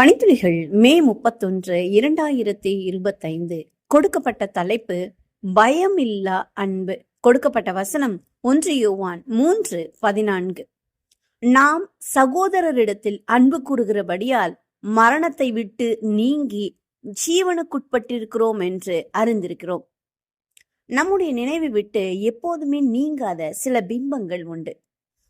பணித்துளிகள் மே முப்பத்தொன்று இரண்டாயிரத்தி இருபத்தைந்து. கொடுக்கப்பட்ட தலைப்பு பயமில்லா அன்பு. கொடுக்கப்பட்ட வசனம் ஒன்று யோவான் மூன்று பதினான்கு. நாம் சகோதரரிடத்தில் அன்பு கூறுகிறபடியால் மரணத்தை விட்டு நீங்கி ஜீவனுக்குட்பட்டிருக்கிறோம் என்று அறிந்திருக்கிறோம். நம்முடைய நினைவு விட்டு எப்போதுமே நீங்காத சில பிம்பங்கள் உண்டு.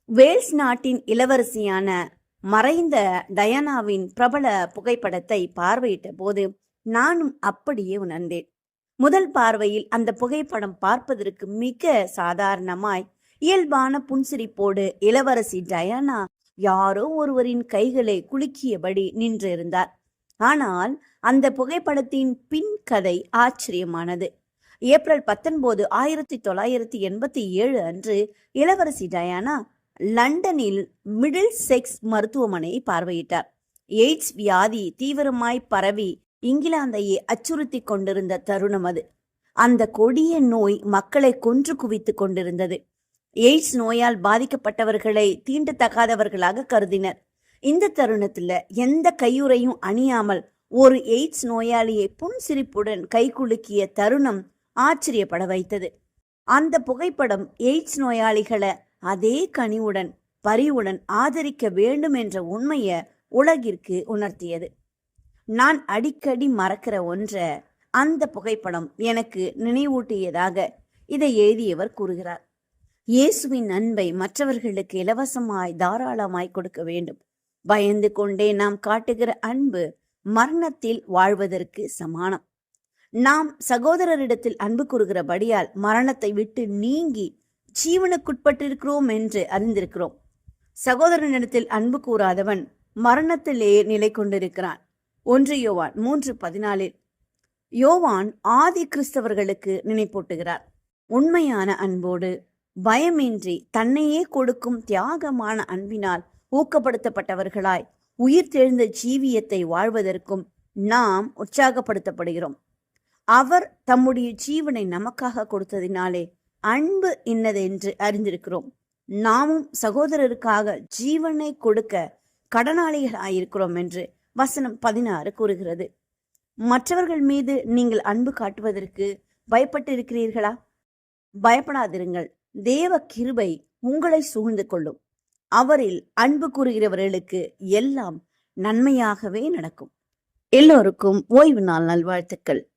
வேல்ஸ் நாட்டின் இளவரசியான மறைந்த டயானாவின் பிரபல புகைப்படத்தை பார்வையிட்ட போது நானும் அப்படியே உணர்ந்தேன். முதல் பார்வையில் அந்த புகைப்படம் பார்ப்பதற்கு மிக சாதாரணமாய் இயல்பான புன்சிரிப்போடு இளவரசி டயானா யாரோ ஒருவரின் கைகளை குலுக்கியபடி நின்றிருந்தார். ஆனால் அந்த புகைப்படத்தின் பின் கதை ஆச்சரியமானது. ஏப்ரல் பத்தொன்பது ஆயிரத்தி தொள்ளாயிரத்தி எண்பத்தி ஏழு அன்று இளவரசி டயானா லண்டனில் மிடில் செக்ஸ் மருத்துவமனையை பார்வையிட்டார். எய்ட்ஸ் வியாதி தீவிரமாய் பரவி இங்கிலாந்தையே அச்சுறுத்தி கொண்டிருந்த தருணம் அது. அந்த கொடிய நோய் மக்களை கொன்று குவித்துக் கொண்டிருந்தது. எய்ட்ஸ் நோயால் பாதிக்கப்பட்டவர்களை தீண்டத்தகாதவர்களாக கருதினர். இந்த தருணத்துல எந்த கையுறையும் அணியாமல் ஒரு எய்ட்ஸ் நோயாளியை புன்சிரிப்புடன் கைகுலுக்கிய தருணம் ஆச்சரியப்பட வைத்தது. அந்த புகைப்படம் எய்ட்ஸ் நோயாளிகளை அதே கனிவுடன் பரிவுடன் ஆதரிக்க வேண்டும் என்ற உண்மையை உலகிற்கு உணர்த்தியது. நான் அடிக்கடி மறக்கிற ஒன்ற அந்த புகைப்படம் எனக்கு நினைவூட்டியதாக இதை எழுதியவர் கூறுகிறார். இயேசுவின் அன்பை மற்றவர்களுக்கு இலவசமாய் தாராளமாய் கொடுக்க வேண்டும். பயந்து கொண்டே நாம் காட்டுகிற அன்பு மரணத்தில் வாழ்வதற்கு சமானம். நாம் சகோதரரிடத்தில் அன்பு கூறுகிறபடியால் மரணத்தை விட்டு நீங்கி ஜீவனுக்குட்பட்டிருக்கிறோம் என்று அறிந்திருக்கிறோம். சகோதரனிடத்தில் அன்பு கூறாதவன் மரணத்திலேயே நிலை கொண்டிருக்கிறான். ஒன்று யோவான் மூன்று பதினாலில் யோவான் ஆதி கிறிஸ்தவர்களுக்கு நினைப்பூட்டுகிறார். உண்மையான அன்போடு பயமின்றி தன்னையே கொடுக்கும் தியாகமான அன்பினால் ஊக்கப்படுத்தப்பட்டவர்களாய் உயிர் தெழுந்த ஜீவியத்தை வாழ்வதற்கும் நாம் உற்சாகப்படுத்தப்படுகிறோம். அவர் தம்முடைய ஜீவனை நமக்காக கொடுத்ததினாலே அன்பு இன்னதென்று அறிந்திருக்கிறோம். நாமும் சகோதரருக்காக ஜீவனை கொடுக்க கடனாளிகளாயிருக்கிறோம் என்று வசனம் பதினாறு கூறுகிறது. மற்றவர்கள் மீது நீங்கள் அன்பு காட்டுவதற்கு பயப்பட்டு இருக்கிறீர்களா பயப்படாதிருங்கள். தேவ கிருபை உங்களை சூழ்ந்து கொள்ளும். அவரில் அன்பு கூறுகிறவர்களுக்கு எல்லாம் நன்மையாகவே நடக்கும். எல்லோருக்கும் ஓய்வு நாள் நல்வாழ்த்துக்கள்.